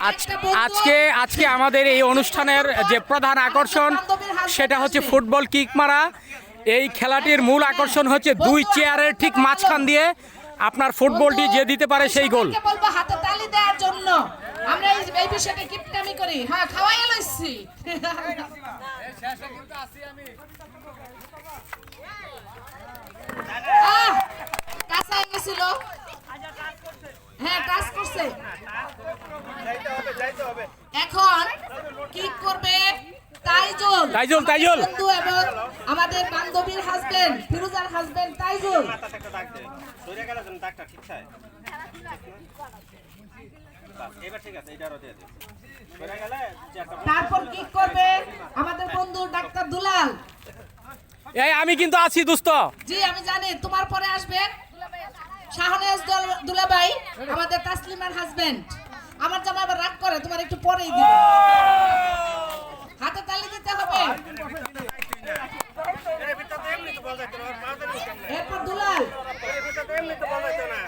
আজ- আজকে আজকে আমাদের এই অনুষ্ঠানের যে প্রধান আকর্ষণ সেটা হচ্ছে ফুটবল কিক মারা এই খেলাটির মূল আকর্ষণ হচ্ছে দুই চেয়ারের ঠিক মাঝখান দিয়ে আপনার ফুটবলটি যে দিতে পারে সেই গোল। হাতে তালি দেওয়ার জন্য। আমরা এই বিষয়টা কিপটামি করি। হ্যাঁ খাওয়াই লইছি। কাঁচা গেছিল। হ্যাঁ টাচ করছে। এখন কি করবে তাইজুল। তাইজুল, তাইজুল। বন্ধু এবং আমাদের বান্ধবীর হাজবেন্ড ফিরোজার হাজবেন্ড তাইজুল। তারপর কি করবে আমাদের বন্ধু ডাক্তার দুলাল? এই আমি কিন্তু আছি দোস্ত। জি আমি জানি তোমার পরে আসবে। শাহনেজ দুলাভাই আমাদের তাসলিমার হাজবেন্ড আমার জামা আবার রাগ করে তোমার একটু পরেই দিবে হাতে তালি দিতে হবে। এরপর দুলাল এর ভিতর তো এমনি তো বল যাইতো না।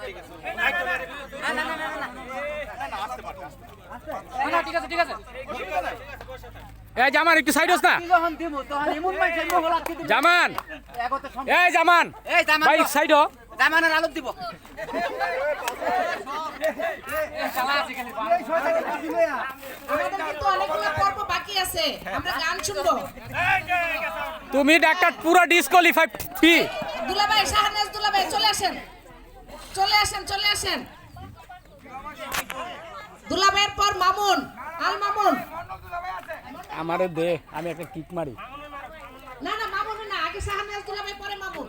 ঠিক আছে। একদম এর- না, না, না, না, না, না, আসতে পারবে, আসতে এই জামান একটু সাইড না জামান এই জামান এই জামান ভাই সাইড জামানের আলোক দিব। আমাদের কিন্তু অনেকগুলো পর্ব বাকি আছে আমরা গান শুনব তুমি ডাক্তার পুরো ডিসকোয়ালিফাই ফি দুলাভাই শাহনেজ দুলাভাই চলে আসেন। চলে আসেন চলে আসেন। দুলাভাইয়ের পর মামুন আল মামুন। আমারে দে আমি একটা কিক মারি। না না মামুন না আগে শাহনেজ দুলাভাই পরে মামুন।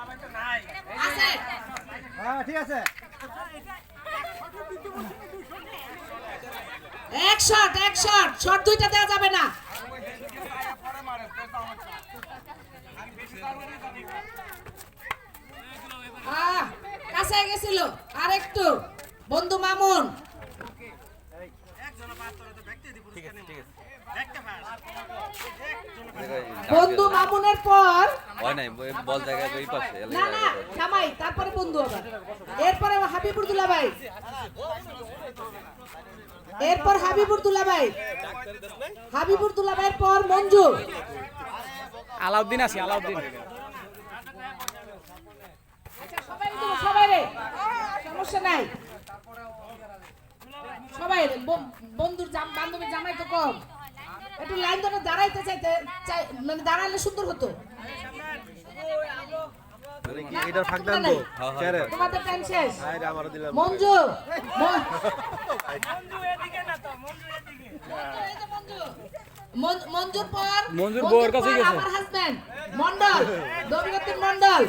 আছে ঠিক আছে এক শট এক শট শট দুইটা দেওয়া যাবে না। কাছে গেছিল। আর একটু। বন্ধু মামুন। বন্ধু মামুনের পর হয় নাই বল জায়গায় ওই পাশে না না তারপরে বন্ধু আবার। এরপরে হাবিবুরদুল্লাহ ভাই এরপর হাবিবুরদুল্লাহ ভাই হাবিবুরদুল্লাহ ভাইয়ের পর মঞ্জু। আলাউদ্দিন আছি আলাউদ্দিন। আচ্ছা, সবাই সবাই রে। সমস্যা নাই। সবাই বন্ধুর জাম- বান্ধবীর জামাই তো কম। একটু লাইন ধরে দাঁড়াইতে চাইতে চাই মানে দাঁড়ালে সুন্দর হতো। তো চেয়ারে তোমাদের টাইম শেষ। আরে দিলাম। মঞ্জু মঞ্জু। মন- মঞ্জুর পর মঞ্জুর মঞ্জুর বউয়ের গেছে। আমার হাজবেন্ড মন্ডল দবিরতিন মন্ডল।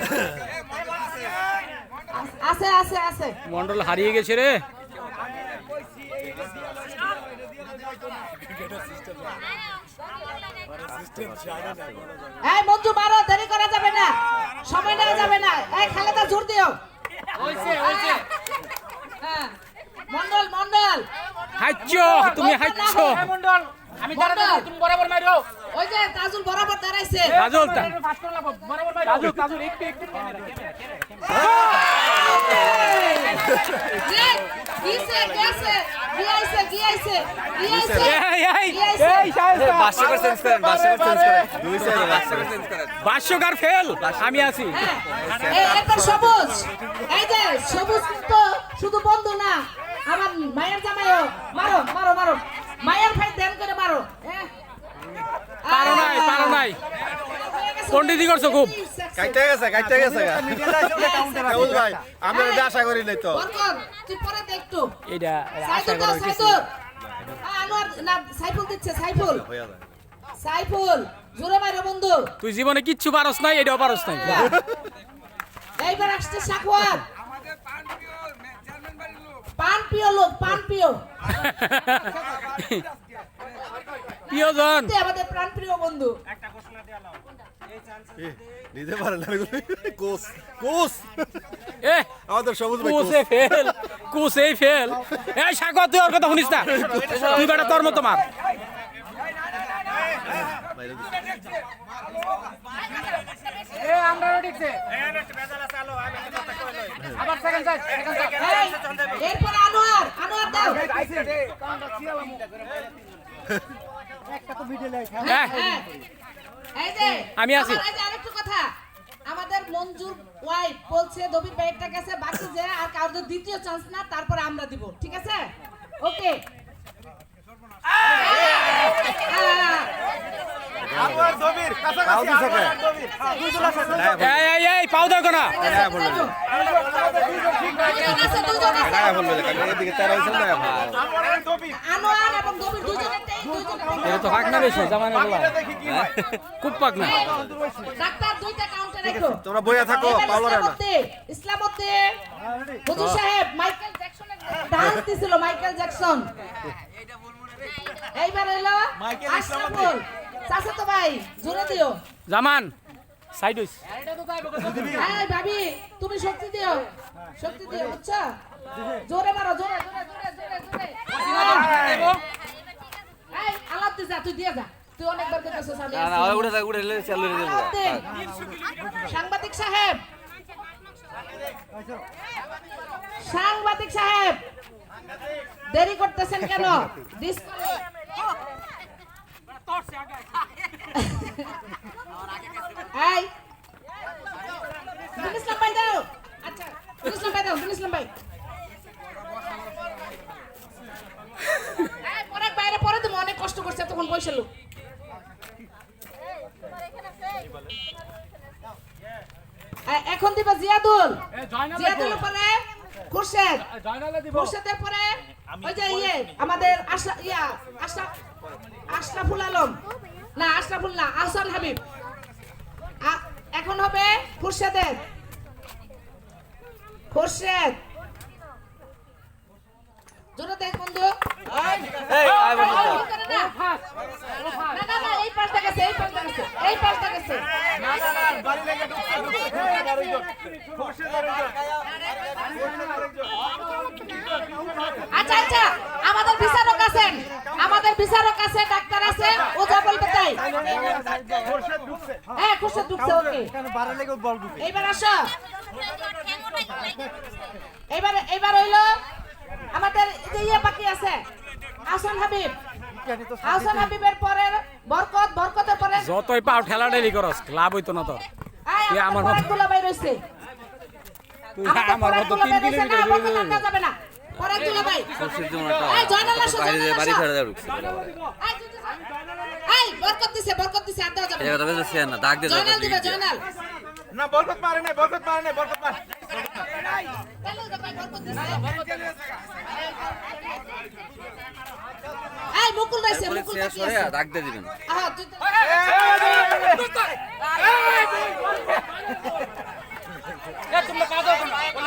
আছে আছে আছে। মন্ডল হারিয়ে গেছে রে। এই মঞ্জু মারো দেরি করা যাবে না। সময় নেওয়া যাবে না। এই খালেদা জোর দিও। হ্যাঁ। মন্ডল মন্ডল। হাইচ্ছ তুমি হাইচ্ছ মন্ডল। ওই যে তাজুল বরাবর দাঁড়াইছে। কাজল তা যে, গেছে, গিয়াইছে, গিয়াইছে, গিয়াইছে, এই, এই, গিয়াইছে। এই, বাস্যকর চেঞ্জ করেন বাস্যকর ভাষ্যকার ফেল আমি আছি। হ্যাঁ, সবুজ। এই যে সবুজ কিন্তু শুধু বন্ধু না আমার মায়ের জামাইও। মারো মারো মারো। মায়ের ভাই ধ্যান করে মারো হ্যাঁ। পারো নাই পারো নাই। পণ্ডিতি করছ খুব। কাইটা গেছে কাইটা গেছে ভাই আমরা আশা করি নাই তো। তুই পরে দে একটু। এটা আশা করার কিছু আনোয়ার না সাইফুল দিচ্ছে সাইফুল। সাইফুল জোরে মারো বন্ধু। তুই জীবনে কিচ্ছু পারস নাই এটাও পারস নাই। এইবার আসছে সাকুয়ার পান পিও লোক পান পিও প্রিয়জন। আমাদের প্রাণ প্রিয় বন্ধু। এ, নিতে পারে না এগুলো। কোচ কোচ এ আমাদের সবুজ ভাই কুসে কোচ ফেল কুসে ফেল। এই সাগর তুই ওর কথা শুনিস না? তুই বেটা তোর মতো মার। আমি আছি। আরেকটু কথা। আমাদের মঞ্জুর ওয়াইফ বলছে দবির ব্যাগটা গেছে বাকি যে আর কাউকে দ্বিতীয় চান্স না তারপরে আমরা দিব। ঠিক আছে? ওকে? আনোয়ার এবং দবির দুজনেরটাই এটা তো পাক না বেশি জামানে বলা। দেখি কি হয়। খুব পাক না। ডাক্তার দুইটা রাখো। তোমরা বইয়া থাকো পাওলারে না ইসলামতে হুজুর সাহেব মাইকেল জ্যাকসনের ডান্স দিছিল মাইকেল জ্যাকসন। এইবার এলো আশরাফুল। চাচা তো ভাই জোরে দিও। জামান সাইড হইস। এই ভাবি তুমি শক্তি দিও। শক্তি দিও বুঝছ? জোরে মারো জোরে জোরে জোরে জোরে জোরে। দি যা তুই দিয়ে যা। তুই অনেকবার দেখেছিস আমি না না উড়ে থাক উড়ে চালু রে দেবো সাংবাদিক সাহেব! সাংবাদিক সাহেব! দেরি করতেছেন কেন। এই! দিন ইসলাম ভাই দাও! আচ্ছা দিন ইসলাম দাও দিন ইসলাম ভাই এই, পরে বাইরে পরে তুমি অনেক কষ্ট লোক এখন দিবা জিয়াদুল। জিয়াদুল পরে খুরশেদ। খুরশেদের পরে ওই যে ইয়ে আমাদের আশরা ইয়া আশরা আশরাফুল আলম। না আশরাফুল না আহসান হাবিব। এখন হবে খুরশেদের। খুরশেদ। জোরে দেখ বন্ধু। আচ্ছা আচ্ছা আমাদের বিচারক আছেন আমাদের বিচারক আছে ডাক্তার আছে ও যা বলবে তাই হ্যাঁ খুশি ঢুকছে ওকে। এইবার আসো। এবার এবার হইল আমাদের এই যে ইয়ে বাকি আছে আহসান হাবিব। আহসান হাবিবের পরে বরকত বরকতের পরে যতই পাও ঠেলা ঠেলি করস লাভ হইতো না তোর। তুই আমার মতো- দুলাভাই রয়েছে তুই আমার মতো তিন দুলাভাই রয়েছে, কিলোমিটার বরকত যাবে না। এই, জয়নাল বাড়ি এই, বরকত দিছে বরকত দিছে আর যাবে না। কথা না দাগ দিয়ে জয়নাল দিবে জয়নাল। না বরকত মারে নাই বরকত মারে নাই বরকত মারে মুকুল মুকুল দিবেন তুই তো-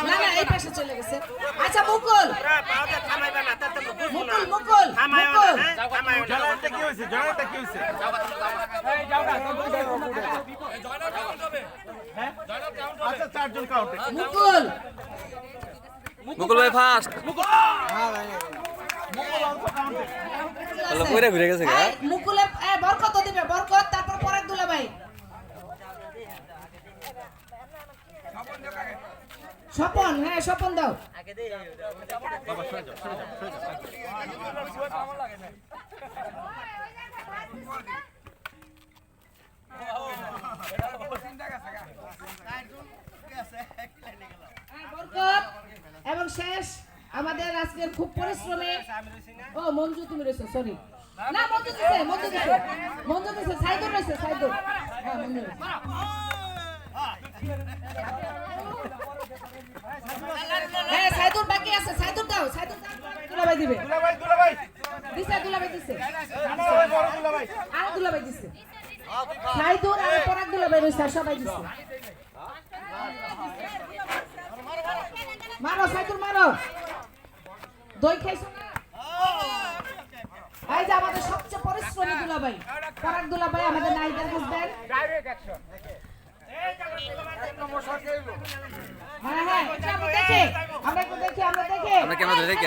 না না এই পাশে চলে গেছে আচ্ছা মুকুল মুকুল মুকুল হ্যাঁ জনালটা কি হইছে জনালটা কি হইছে হ্যাঁ? আচ্ছা চারজন কাউন্টে মুকুল মুকুল ভাই ফার্স্ট কইরা ঘুরে গেছে এই, বরকত দিবে বরকত তারপর পরাগ দুলা ভাই। স্বপন হ্যাঁ স্বপন দাও। বরকত। এবং শেষ আমাদের আজকের খুব পরিশ্রমী ও মঞ্জু তুমি রয়েছে সরি না মঞ্জু দিছে মঞ্জু দিছে। মঞ্জু দিছে সাইদুর রয়েছে সাইদুর। হ্যাঁ মঞ্জু। হ্যাঁ সাইদুর বাকি আছে সাইদুর দাও সাইদুর দাও। দুলাভাই দিবে। দুলাভাই দুলাভাই। দিছে দুলাভাই দিছে। আর দুলাভাই। দিছে। সাইদুর আর পরাগ দুলাভাই রয়েছে সবাই দিছে। মারো সাইদুর মারো। দই খাইছো না? এই যে আমাদের সবচেয়ে পরিশ্রমী দুলাভাই পরাগ দুলাভাই আমাদের নাইদার বুঝবেন হ্যাঁ হ্যাঁ এটা আমরা দেখি আমরা একটু দেখি